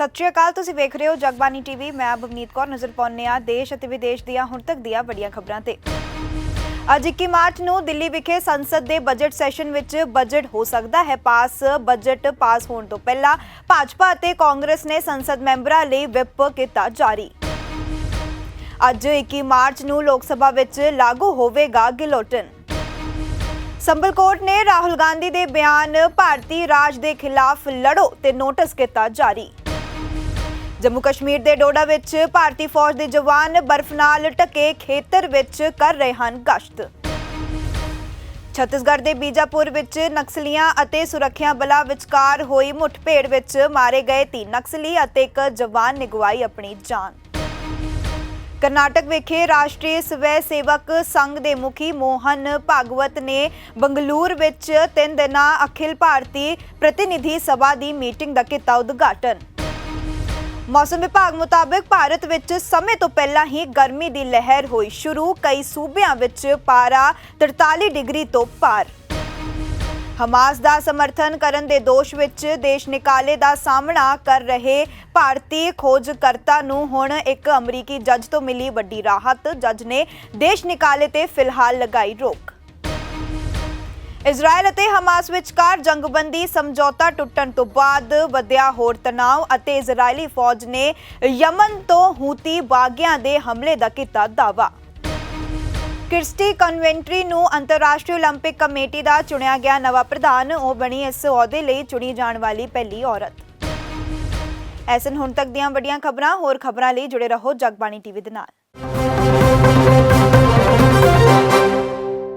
ਸਤਿ ਸ਼੍ਰੀ ਅਕਾਲ, ਤੁਸੀਂ ਵੇਖ ਰਹੇ ਹੋ ਜਗਬਾਨੀ ਟੀਵੀ। ਮੈਂ ਬਵਨੀਤ ਕੌਰ ਨਜ਼ਰ ਪਾਉਂਦੇ ਆ ਦੇਸ਼ ਅਤੇ ਵਿਦੇਸ਼ ਦੀਆਂ ਹੁਣ ਤੱਕ ਦੀਆਂ ਵੱਡੀਆਂ ਖਬਰਾਂ ਤੇ। ਅੱਜ 21 ਮਾਰਚ ਨੂੰ ਦਿੱਲੀ ਵਿਖੇ ਸੰਸਦ ਦੇ ਬਜਟ ਸੈਸ਼ਨ ਵਿੱਚ ਬਜਟ ਹੋ ਸਕਦਾ ਹੈ। ਪਾਸ ਬਜਟ ਪਾਸ ਹੋਣ ਤੋਂ ਪਹਿਲਾਂ ਭਾਜਪਾ ਅਤੇ ਕਾਂਗਰਸ ਨੇ ਸੰਸਦ ਮੈਂਬਰਾਂ ਲਈ ਵਿਪ ਕੀਤਾ ਜਾਰੀ। ਅੱਜ 21 ਮਾਰਚ ਨੂੰ ਲੋਕ ਸਭਾ ਵਿੱਚ ਲਾਗੂ ਹੋਵੇਗਾ ਗਿਲੋਟਨ। ਸੰਬਲਕੋਟ ਨੇ ਰਾਹੁਲ ਗਾਂਧੀ ਦੇ ਬਿਆਨ ਭਾਰਤੀ ਰਾਜ ਦੇ ਖਿਲਾਫ ਲੜੋ ਤੇ ਨੋਟਿਸ ਕੀਤਾ ਜਾਰੀ। ਜੰਮੂ ਕਸ਼ਮੀਰ ਦੇ ਡੋਡਾ ਵਿੱਚ ਭਾਰਤੀ ਫੌਜ ਦੇ ਜਵਾਨ ਬਰਫ਼ ਨਾਲ ਢਕੇ ਖੇਤਰ ਵਿੱਚ ਕਰ ਰਹੇ ਹਨ ਗਸ਼ਤ। ਛੱਤੀਸਗੜ੍ਹ ਦੇ ਬੀਜਾਪੁਰ ਵਿੱਚ ਨਕਸਲੀਆਂ ਅਤੇ ਸੁਰੱਖਿਆ ਬਲਾਂ ਵਿਚਕਾਰ ਹੋਈ ਮੁੱਠਭੇੜ ਵਿੱਚ ਮਾਰੇ ਗਏ ਤਿੰਨ ਨਕਸਲੀ ਅਤੇ ਇੱਕ ਜਵਾਨ ਨੇ ਗਵਾਈ ਆਪਣੀ ਜਾਨ। ਕਰਨਾਟਕ ਵਿਖੇ ਰਾਸ਼ਟਰੀ ਸਵੈ ਸੇਵਕ ਸੰਘ ਦੇ ਮੁਖੀ ਮੋਹਨ ਭਾਗਵਤ ਨੇ ਬੰਗਲੂਰ ਵਿੱਚ ਤਿੰਨ ਦਿਨਾਂ ਅਖਿਲ ਭਾਰਤੀ ਪ੍ਰਤੀਨਿਧੀ ਸਭਾ ਦੀ ਮੀਟਿੰਗ ਦਾ ਕੀਤਾ ਉਦਘਾਟਨ। ਮੌਸਮ ਵਿਭਾਗ ਮੁਤਾਬਕ ਭਾਰਤ ਵਿੱਚ ਸਮੇਂ ਤੋਂ ਪਹਿਲਾਂ ਹੀ ਗਰਮੀ ਦੀ ਲਹਿਰ ਹੋਈ ਸ਼ੁਰੂ, ਕਈ ਸੂਬਿਆਂ ਵਿੱਚ ਪਾਰਾ 43 ਡਿਗਰੀ ਤੋਂ ਪਾਰ। ਹਮਾਸ ਦਾ ਸਮਰਥਨ ਕਰਨ ਦੇ ਦੋਸ਼ ਵਿੱਚ ਦੇਸ਼ ਨਿਕਾਲੇ ਦਾ ਸਾਹਮਣਾ ਕਰ ਰਹੇ ਭਾਰਤੀ ਖੋਜਕਰਤਾ ਨੂੰ ਹੁਣ ਇੱਕ ਅਮਰੀਕੀ ਜੱਜ ਤੋਂ ਮਿਲੀ ਵੱਡੀ ਰਾਹਤ। ਜੱਜ ਨੇ ਦੇਸ਼ ਨਿਕਾਲੇ ਤੇ ਫਿਲਹਾਲ ਲਗਾਈ ਰੋਕ। ਇਜ਼ਰਾਈਲ ਅਤੇ ਹਮਾਸ ਵਿਚਕਾਰ ਜੰਗਬੰਦੀ ਸਮਝੌਤਾ ਟੁੱਟਣ ਤੋਂ ਬਾਅਦ ਵਧਿਆ ਹੋਰ ਤਣਾਅ ਅਤੇ ਇਜ਼ਰਾਈਲੀ ਫੌਜ ਨੇ ਯਮਨ ਤੋਂ ਹੂਤੀ ਬਾਗੀਆਂ ਦੇ ਹਮਲੇ ਦਾ ਕੀਤਾ ਦਾਅਵਾ ਕਿਰਸਟੀ ਕਨਵੈਂਟਰੀ ਨੂੰ ਅੰਤਰਰਾਸ਼ਟਰੀ 올림픽 ਕਮੇਟੀ ਦਾ ਚੁਣਿਆ ਗਿਆ ਨਵਾਂ ਪ੍ਰਧਾਨ ਉਹ ਬਣੀ ਇਸ ਅਹੁਦੇ ਲਈ ਚੁਣੀ ਜਾਣ ਵਾਲੀ ਪਹਿਲੀ ਔਰਤ ਐਸਨ ਹੁਣ ਤੱਕ ਦੀਆਂ ਵੱਡੀਆਂ ਖਬਰਾਂ ਹੋਰ ਖਬਰਾਂ ਲਈ ਜੁੜੇ ਰਹੋ ਜਗਬਾਣੀ ਟੀਵੀ ਦੇ ਨਾਲ